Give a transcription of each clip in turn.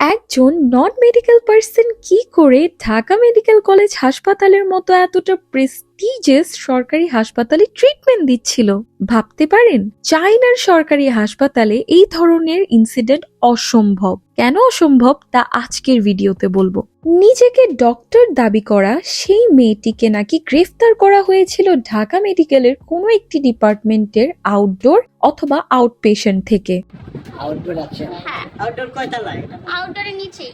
একজন non medical person কি করে ঢাকা মেডিকেল কলেজ হাসপাতালের মতো এতটা প্রেস্টিজিয়াস সরকারি হাসপাতালে ট্রিটমেন্ট দিচ্ছিল। ভাবতে পারেন চাইনার সরকারি হাসপাতালে এই ধরনের ইনসিডেন্ট অসম্ভব। কেন অসম্ভব? তা আজকের ভিডিওতে বলব। নিজেকে ডক্টর দাবি করা সেই মেয়েটিকে নাকি গ্রেফতার করা হয়েছিল ঢাকা মেডিকেলের কোনো একটি ডিপার্টমেন্টের আউটডোর অথবা আউট পেশেন্ট থেকে। আউটডোর আছে। হ্যাঁ। আউটডোর কয়তলায় আউটডোরের নিচেই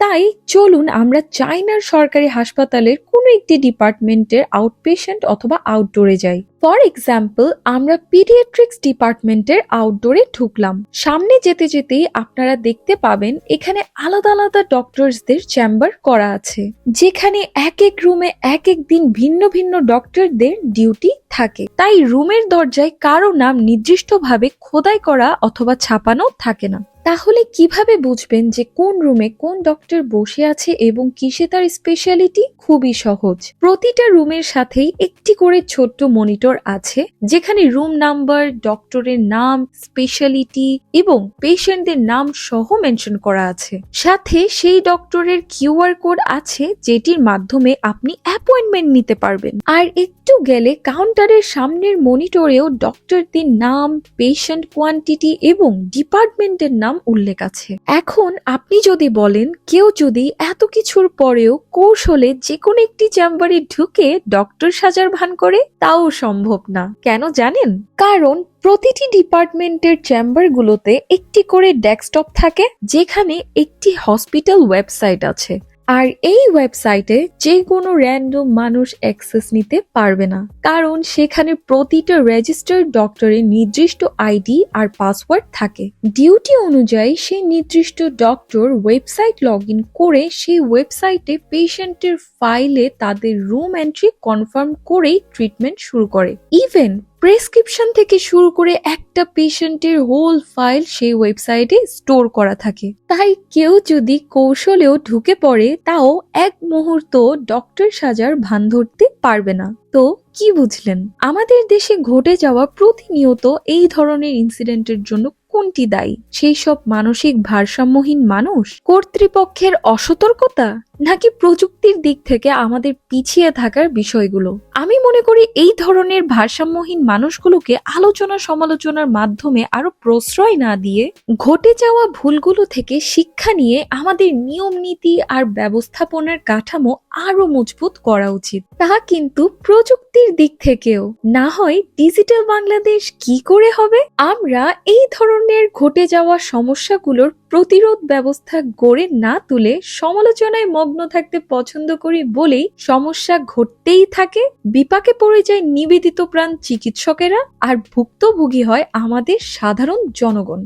তাই চলুন আমরা চাইনার সরকারি হাসপাতালের একটি ডিপার্টমেন্টের আউটপেশেন্ট অথবা আউটডোরে যাই? ফর এক্সাম্পল আমরা পিডিয়াট্রিক্স ডিপার্টমেন্টের আউটডোরে ঢুকলাম। সামনে যেতে যেতেই আপনারা দেখতে পাবেন এখানে আলাদা আলাদা ডক্টরসদের চেম্বার করা আছে। যেখানে এক এক রুমে এক এক দিন ভিন্ন ভিন্ন ডক্টরদের ডিউটি থাকে। তাই রুমের দরজায় কারও নাম নির্দিষ্টভাবে খোদাই করা অথবা ছাপানো থাকে না। তাহলে কীভাবে বুঝবেন যে কোন রুমে কোন ডক্টর বসে আছে এবং কিসে তার স্পেশালিটি খুবই সহজ। প্রতিটা রুমের সাথেই একটি করে ছোট্ট মনিটর আছে, যেখানে রুম নাম্বার ডক্টরের নাম স্পেশালিটি এবং পেশেন্টদের নাম সহ মেনশন করা আছে। সাথে সেই ডক্টরের কিউআর কোড আছে, যেটির মাধ্যমে আপনি অ্যাপয়েন্টমেন্ট নিতে পারবেন। আর একটু গেলে কাউন্টারের সামনের মনিটরেও ডক্টরদের নাম পেশেন্ট কোয়ান্টিটি এবং ডিপার্টমেন্টের নাম উল্লেখ আছে। এখন আপনি যদি বলেন, কেউ যদি এত কিছুর পরেও কৌশলে যে কোনো একটি চেম্বারে ঢুকে ডক্টর সাজার ভান করে, তাও সম্ভব না। কেন জানেন? কারণ প্রতিটি ডিপার্টমেন্টের চেম্বারগুলোতে একটি করে ডেস্কটপ থাকে, যেখানে একটি হসপিটাল ওয়েবসাইট আছে। আর এই ওয়েবসাইটে যে কোনো র্যান্ডম মানুষ অ্যাক্সেস নিতে পারবে না। কারণ সেখানে প্রতিটা রেজিস্টার্ড ডক্টরের নির্দিষ্ট আইডি আর পাসওয়ার্ড থাকে। ডিউটি অনুযায়ী সেই নির্দিষ্ট ডক্টর ওয়েবসাইট লগ ইন করে সেই ওয়েবসাইটে পেশেন্টের ফাইলে তাদের রুম এন্ট্রি কনফার্ম করেই ট্রিটমেন্ট শুরু করে। ইভেন প্রেসক্রিপশন থেকে শুরু করে একটা পেশেন্টের হোল ফাইল সেই ওয়েবসাইটে স্টোর করা থাকে। তাই কেউ যদি কৌশলেও ঢুকে পড়ে, তাও এক মুহূর্ত ডক্টর সাজার ভান ধরতে পারবে না। তো কি বুঝলেন? আমাদের দেশে ঘটে যাওয়া প্রতিনিয়ত এই ধরনের ইনসিডেন্টের জন্য কোনটি দায়ী? সেই সব মানসিক ভারসাম্যহীন মানুষ? কর্তৃপক্ষের অসতর্কতা? নাকি প্রযুক্তির দিক থেকে আমাদের পিছিয়ে থাকার বিষয়গুলো? আমি মনে করি এই ধরনের ভারসাম্যহীন মানুষগুলোকে আলোচনা সমালোচনার মাধ্যমে আরও প্রশ্রয় না দিয়ে ঘটে যাওয়া ভুলগুলো থেকে শিক্ষা নিয়ে আমাদের নিয়ম নীতি আর ব্যবস্থাপনার কাঠামো আরও মজবুত করা উচিত। তা কিন্তু প্রযুক্তির দিক থেকেও। না হয় ডিজিটাল বাংলাদেশ কি করে হবে? আমরা এই ধরনের ঘটে যাওয়া সমস্যাগুলোর প্রতিরোধ ব্যবস্থা গড়ে না তুলে সমালোচনায় মগ্ন থাকতে পছন্দ করি বলেই সমস্যা ঘটতেই থাকে। বিপাকে পড়ে যায় নিবেদিত প্রাণ চিকিৎসকেরা আর ভুক্তভোগী হয় আমাদের সাধারণ জনগণ।